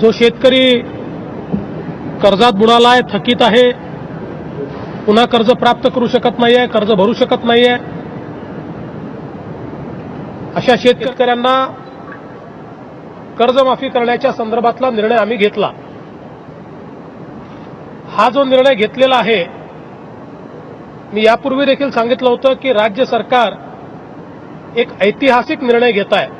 जो शेतकरी कर्जात बुडालाय थकीत आहे पुन्हा कर्ज प्राप्त करू शकत नाहीये कर्ज भरू शकत नाहीये अशा शेतकऱ्यांना कर्जमाफी करण्याच्या संदर्भातला निर्णय आम्ही घेतला. हा जो निर्णय घेतलेला आहे मी यापूर्वी देखील सांगितलं होतं की राज्य सरकार एक ऐतिहासिक निर्णय घेत आहे.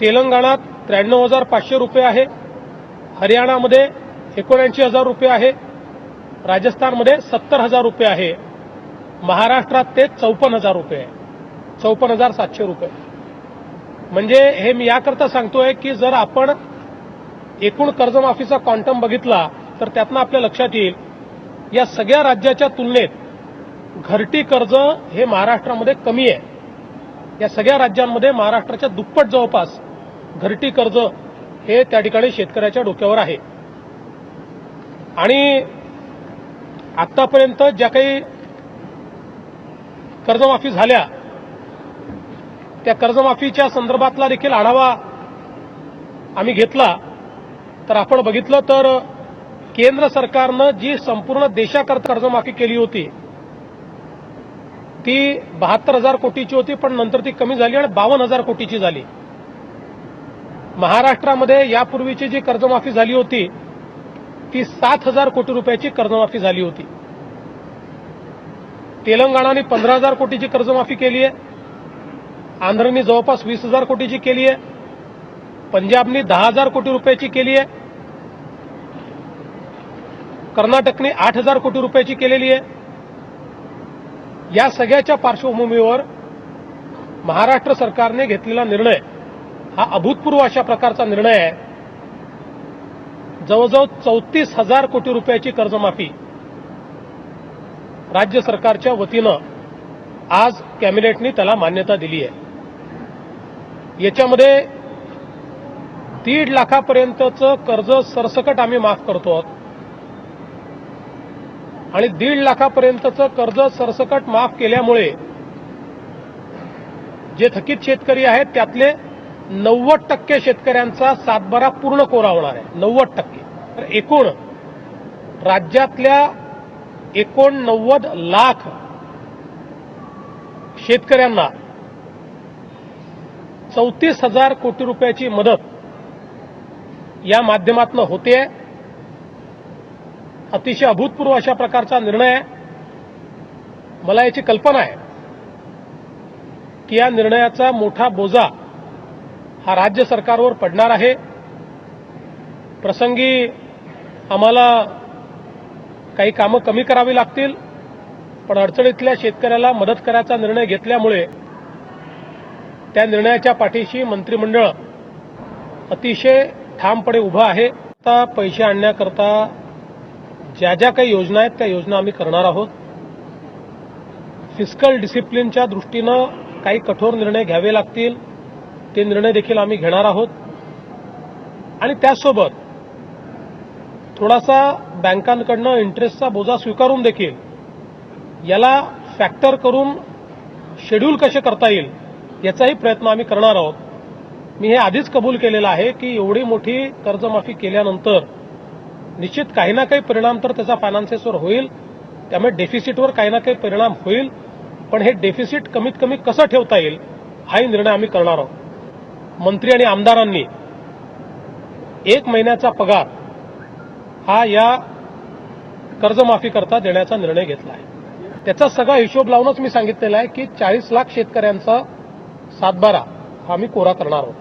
तेलंगणात त्र्याण्णव हजार पाचशे रुपये आहे. हरियाणामध्ये एकोणऐंशी हजार रुपये आहे. राजस्थानमध्ये सत्तर हजार रुपये आहे. महाराष्ट्रात ते चौपन्न हजार रुपये आहे. चौपन्न हजार सातशे रुपये. म्हणजे हे मी याकरता सांगतोय की जर आपण एकूण कर्जमाफीचा क्वांटम बघितला तर त्यातनं आपल्या लक्षात येईल या सगळ्या राज्याच्या तुलनेत घरटी कर्ज हे महाराष्ट्रामध्ये कमी आहे. या सगळ्या राज्यांमध्ये महाराष्ट्राच्या दुप्पट जवळपास घरटी कर्ज हे त्या ठिकाणी शेतकऱ्याच्या डोक्यावर आहे. आणि आतापर्यंत ज्या काही कर्जमाफी झाल्या त्या कर्जमाफीच्या संदर्भातला देखील आढावा आम्ही घेतला. तर आपण बघितलं तर केंद्र सरकारनं जी संपूर्ण देशाकरता कर्जमाफी केली होती ती बहात्तर हजार कोटीची होती पण नंतर ती कमी झाली आणि बावन्न हजार कोटीची झाली. महाराष्ट्रामध्ये यापूर्वीची जी कर्जमाफी झाली होती ती सात हजार कोटी रुपयाची कर्जमाफी झाली होती. तेलंगणाने पंधरा हजार कोटीची कर्जमाफी केली आहे. आंध्रनी जवळपास वीस हजार कोटीची केली आहे. पंजाबनी दहा हजार कोटी रुपयाची केली आहे. कर्नाटकने आठ हजार कोटी रुपयाची केलेली आहे. या सगळ्याच्या पार्श्वभूमीवर महाराष्ट्र सरकारने घेतलेला निर्णय हा अभूतपूर्व अशा प्रकारचा निर्णय आहे. जवळजवळ चौतीस हजार कोटी रुपयाची कर्जमाफी राज्य सरकारच्या वतीनं आज कॅबिनेटनी त्याला मान्यता दिली आहे. याच्यामध्ये दीड लाखापर्यंतचं कर्ज सरसकट आम्ही माफ करतो आहोत. आणि दीड लाखापर्यंतचं कर्ज सरसकट माफ केल्यामुळे जे थकीत शेतकरी आहेत त्यातले नव्वद टक्के शेतकऱ्यांचा सातबारा पूर्ण कोरा होणार आहे. नव्वद टक्के. तर एकूण राज्यातल्या एकोणनव्वद लाख शेतकऱ्यांना चौतीस हजार कोटी रुपयाची मदत या माध्यमातून होते अतिशय अभूतपूर्व अशा प्रकारचा निर्णय आहे मला याची कल्पना आहे की या निर्णयाचा मोठा बोजा हा राज्य सरकारवर पडणार आहे. प्रसंगी आम्हाला काही कामं कमी करावी लागतील पण अडचणीतल्या शेतकऱ्याला मदत करायचा निर्णय घेतल्यामुळे त्या निर्णयाच्या पाठीशी मंत्रिमंडळ अतिशय ठामपणे उभं आहे. आता पैसे आणण्याकरता ज्या ज्या काही योजना आहेत त्या योजना आम्ही करणार आहोत. फिस्कल डिसिप्लिनच्या दृष्टीनं काही कठोर निर्णय घ्यावे लागतील. ते निर्णय देखील आम्ही घेणार आहोत. आणि त्याचसोबत थोडासा बँकांकडनं इंटरेस्टचा बोजा स्वीकारून देखील याला फॅक्टर करून शेड्यूल कसे करता येईल याचाही प्रयत्न आम्ही करणार आहोत. मी हे आधीच कबूल केलेलं आहे की एवढी मोठी कर्जमाफी केल्यानंतर निश्चित काही ना काही परिणाम तर त्याचा फायनान्सेसवर होईल. त्यामुळे डेफिसिटवर काही ना काही परिणाम होईल. पण हे डेफिसिट कमीत कमी कसं ठेवता येईल हाही निर्णय आम्ही करणार आहोत. मंत्री आणि आमदारांनी एक महिन्याचा पगार हा या कर्जमाफी करता देण्याचा निर्णय घेतला आहे. त्याचा सगळा हिशोब लावूनच मी सांगितलेला आहे की चाळीस लाख शेतकऱ्यांचा सातबारा हा आम्ही कोरा करणार आहोत.